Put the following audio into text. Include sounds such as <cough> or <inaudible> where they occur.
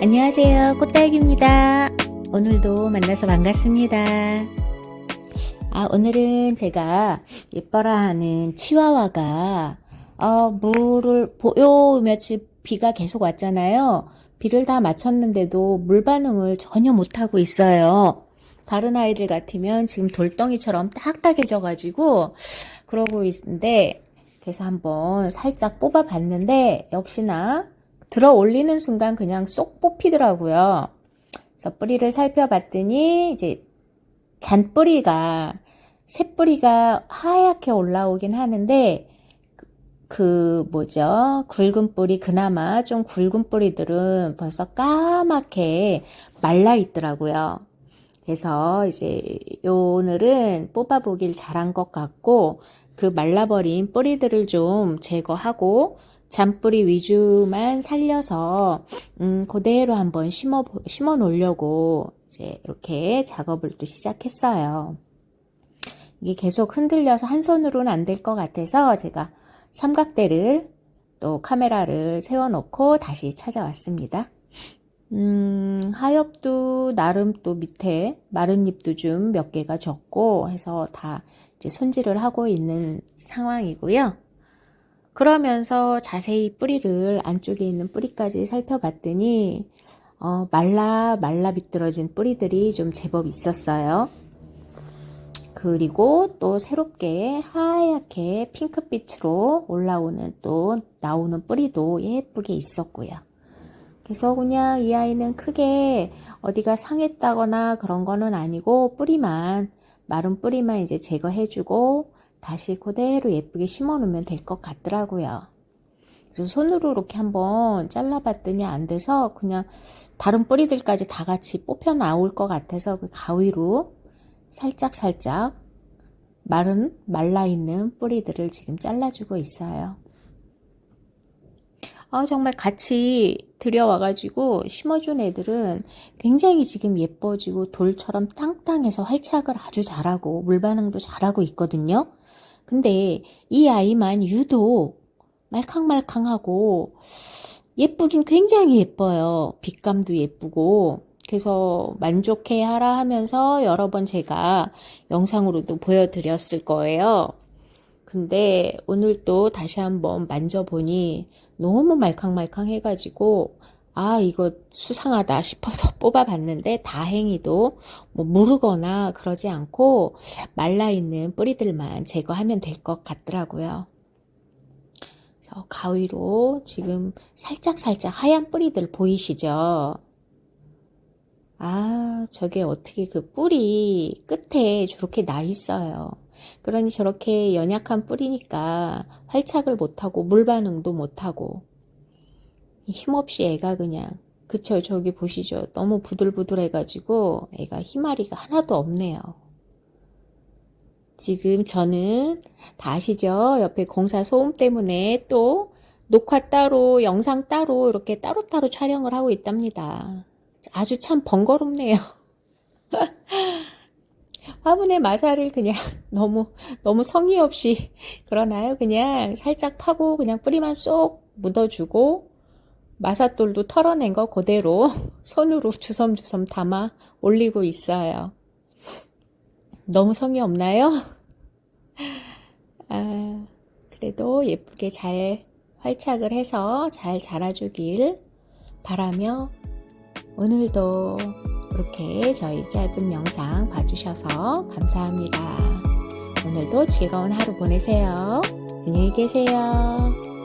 안녕하세요. 꽃딸기입니다. 오늘도 만나서 반갑습니다. 아, 오늘은 제가 예뻐라 하는 치와와가, 어, 물을, 보- 요 며칠 비가 계속 왔잖아요. 비를 다 맞췄는데도 물 반응을 전혀 못하고 있어요. 다른 아이들 같으면 지금 돌덩이처럼 딱딱해져 가지고, 그러고 있는데, 그래서 한번 살짝 뽑아 봤는데, 역시나 들어 올리는 순간 그냥 쏙 뽑히더라고요. 그래서 뿌리를 살펴봤더니 이제 잔뿌리가 새뿌리가 하얗게 올라오긴 하는데 그, 그 뭐죠? 굵은 뿌리 그나마 좀 굵은 뿌리들은 벌써 까맣게 말라 있더라고요. 그래서 이제 오늘은 뽑아보길 잘한 것 같고 그 말라버린 뿌리들을 좀 제거하고 잔뿌리 위주만 살려서 음, 그대로 한번 심어 심어 놓으려고 이제 이렇게 작업을 또 시작했어요. 이게 계속 흔들려서 한 손으로는 안 될 것 같아서 제가 삼각대를 또 카메라를 세워놓고 다시 찾아왔습니다. 음, 하엽도 나름 또 밑에 마른 잎도 좀 몇 개가 적고 해서 다 이제 손질을 하고 있는 상황이고요. 그러면서 자세히 뿌리를 안쪽에 있는 뿌리까지 살펴봤더니 어, 말라 말라 비뚤어진 뿌리들이 좀 제법 있었어요. 그리고 또 새롭게 하얗게 핑크빛으로 올라오는 또 나오는 뿌리도 예쁘게 있었고요. 그래서 그냥 이 아이는 크게 어디가 상했다거나 그런 거는 아니고 뿌리만 마른 뿌리만 이제 제거해주고 다시 그대로 예쁘게 심어 놓으면 될 것 같더라고요. 그래서 손으로 이렇게 한번 잘라봤더니 안 돼서 그냥 다른 뿌리들까지 다 같이 뽑혀 나올 것 같아서 그 가위로 살짝 살짝 마른 말라 있는 뿌리들을 지금 잘라주고 있어요. 아, 정말 같이 들여와가지고 심어준 애들은 굉장히 지금 예뻐지고 돌처럼 땅땅해서 활착을 아주 잘하고 물 반응도 잘하고 있거든요. 근데 이 아이만 유독 말캉말캉하고 예쁘긴 굉장히 예뻐요. 빛감도 예쁘고. 그래서 만족해 하라 하면서 여러 번 제가 영상으로도 보여드렸을 거예요. 근데 오늘 또 다시 한번 만져보니 너무 말캉말캉 해가지고 아 이거 수상하다 싶어서 <laughs> 뽑아봤는데 다행히도 뭐 무르거나 그러지 않고 말라있는 뿌리들만 제거하면 될 것 같더라고요. 그래서 가위로 지금 살짝살짝 하얀 뿌리들 보이시죠? 아, 저게 어떻게 그 뿌리 끝에 저렇게 나 있어요. 그러니 저렇게 연약한 뿌리니까 활착을 못하고 물 반응도 못하고 힘없이 애가 그냥 그쵸 저기 보시죠. 너무 부들부들해가지고 애가 힘아리가 하나도 없네요. 지금 저는 다 아시죠? 옆에 공사 소음 때문에 또 녹화 따로 영상 따로 이렇게 따로따로 촬영을 하고 있답니다. 아주 참 번거롭네요. <laughs> 화분의 마사를 그냥 <laughs> 너무 너무 성의 없이 <laughs> 그러나요? 그냥 살짝 파고 그냥 뿌리만 쏙 묻어주고 마사돌도 털어낸 거 그대로 <laughs> 손으로 주섬주섬 담아 올리고 있어요. 너무 성의 없나요? <laughs> 아, 그래도 예쁘게 잘 활착을 해서 잘 자라주길 바라며 오늘도 이렇게 저희 짧은 영상 봐주셔서 감사합니다. 오늘도 즐거운 하루 보내세요. 안녕히 계세요.